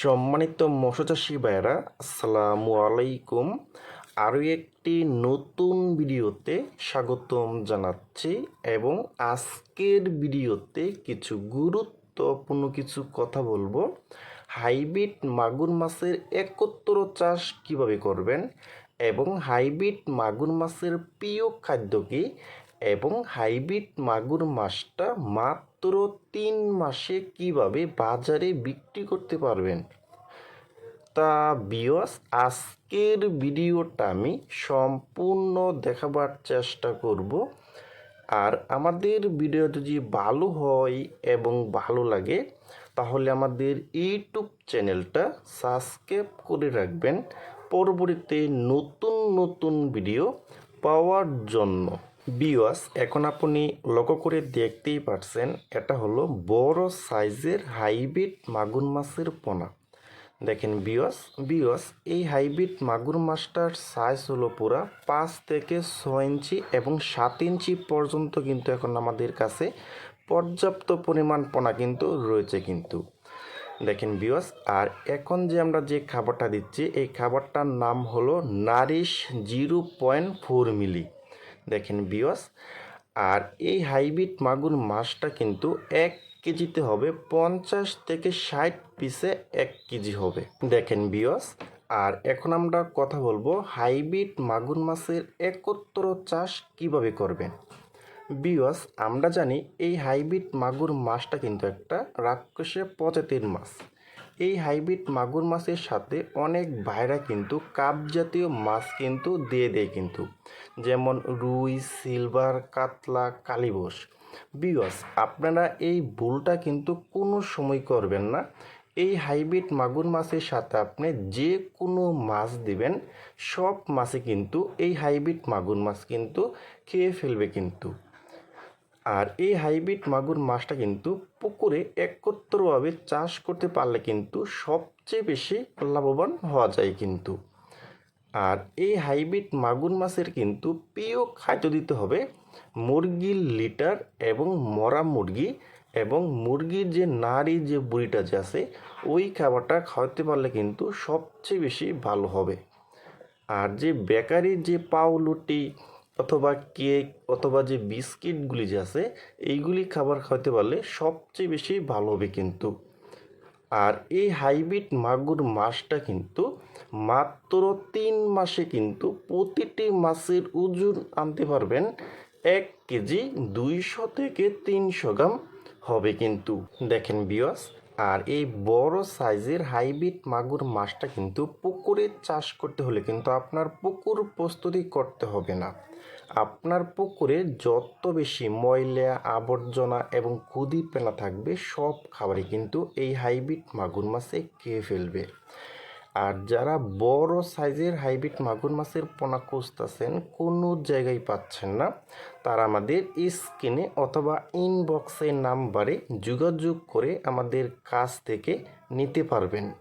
সম্মানিত মৎস্যচাষী ভাইয়েরা, আসসালামু আলাইকুম। আরও একটি নতুন ভিডিওতে স্বাগতম জানাচ্ছি এবং আজকের ভিডিওতে কিছু গুরুত্বপূর্ণ কিছু কথা বলব। হাইব্রিড মাগুর মাছের একত্র চাষ কীভাবে করবেন এবং হাইব্রিড মাগুর মাছের প্রিয় খাদ্য কী এবং হাইব্রিড মাগুর মাছটা মাত্র তিন মাসে কীভাবে বাজারে বিক্রি করতে পারবেন? তা বিয়স আজকের ভিডিওটা আমি সম্পূর্ণ দেখাবার চেষ্টা করব। আর আমাদের ভিডিও যদি ভালো হয় এবং ভালো লাগে, তাহলে আমাদের ইউটিউব চ্যানেলটা সাবস্ক্রাইব করে রাখবেন। পরবর্তীতে নতুন নতুন ভিডিও পাওয়ার জন্য। বিওয়াস এখন আপনি লক্ষ্য করে দেখতেই পারছেন, এটা হলো বড় সাইজের হাইব্রিড মাগুর মাছের পোনা। দেখেন বিওয়াস বিওয়াস এই হাইব্রিড মাগুর মাছটার সাইজ হলো পুরা পাঁচ থেকে ছ ইঞ্চি এবং সাত ইঞ্চি পর্যন্ত কিন্তু এখন আমাদের কাছে পর্যাপ্ত পরিমাণ পোনা কিন্তু রয়েছে কিন্তু। দেখেন বিওয়াস আর এখন যে আমরা যে খাবারটা দিচ্ছি, এই খাবারটার নাম হলো nourish zero point four milli. দেখেন বিওয়াস আর এই হাইব্রিড মাগুর মাছটা কিন্তু এক কেজিতে হবে পঞ্চাশ থেকে ষাট পিসে এক কেজি হবে। দেখেন বিওয়াস আর এখন আমরা কথা বলব হাইব্রিড মাগুর মাছের একত্র চাষ কীভাবে করবেন। বিওয়াস আমরা জানি এই হাইব্রিড মাগুর মাছটা কিন্তু একটা রাক্ষসে প্রজাতির মাছ। এই হাইব্রিড মাগুর মাছের সাথে অনেক ভাইরা কিন্তু কাপ জাতীয় মাছ কিন্তু দিয়ে দেয় কিন্তু। যেমন রুই, সিলভার, কাতলা কালিবোস বিওয়াস আপনারা এই ভুলটা কিন্তু কোনো সময় করবেন না। এই হাইব্রিড মাগুর মাছের সাথে আপনি যে কোনো মাছ দিবেন, সব মাছে কিন্তু এই হাইব্রিড মাগুর মাছ কিন্তু খেয়ে ফেলবে কিন্তু। আর এই হাইব্রিড মাগুর মাছটা কিন্তু পুকুরে একত্রভাবে চাষ করতে পারলে কিন্তু সবচেয়ে বেশি লাভবান হওয়া যায় কিন্তু। আর এই হাইব্রিড মাগুর মাছের কিন্তু প্রিয় খাদ্য দিতে হবে মুরগির লিটার এবং মরা মুরগি এবং মুরগির যে নাড়ি যে বুড়িটা যে আছে, ওই খাবারটা খাওয়াতে পারলে কিন্তু সবচেয়ে বেশি ভালো হবে। আর যে বেকারির যে পাউলুটি অথবা কেক অথবা যে বিস্কিটগুলি যে আছে, এইগুলি খাবার খাওয়াতে পারলে সবচেয়ে বেশি ভালো হবে কিন্তু। আর এই হাইব্রিড মাগুর মাছটা কিন্তু মাত্র তিন মাসে কিন্তু প্রতিটি মাছের ওজন আনতে পারবেন এক কেজি দুইশো থেকে তিনশো গ্রাম হবে কিন্তু। দেখেন বিয়স আর এই বড় সাইজের হাইব্রিড মাগুর মাছটা কিন্তু পুকুরে চাষ করতে হলে কিন্তু আপনার পুকুর প্রস্তুতি করতে হবে না। আপনার পুকুরে যত বেশি ময়লা, আবর্জনা এবং কুদি পেনা থাকবে, সব খাবারই কিন্তু এই হাইব্রিড মাগুর মাছে খেয়ে ফেলবে। আর যারা বড় সাইজের হাইব্রিড মাগুর মাছের পোনা খুঁজতেছেন, কোনো জায়গায় পাচ্ছেন না, তারা আমাদের স্ক্রিনে অথবা ইনবক্সের নাম্বারে যোগাযোগ করে আমাদের কাছ থেকে নিতে পারবেন।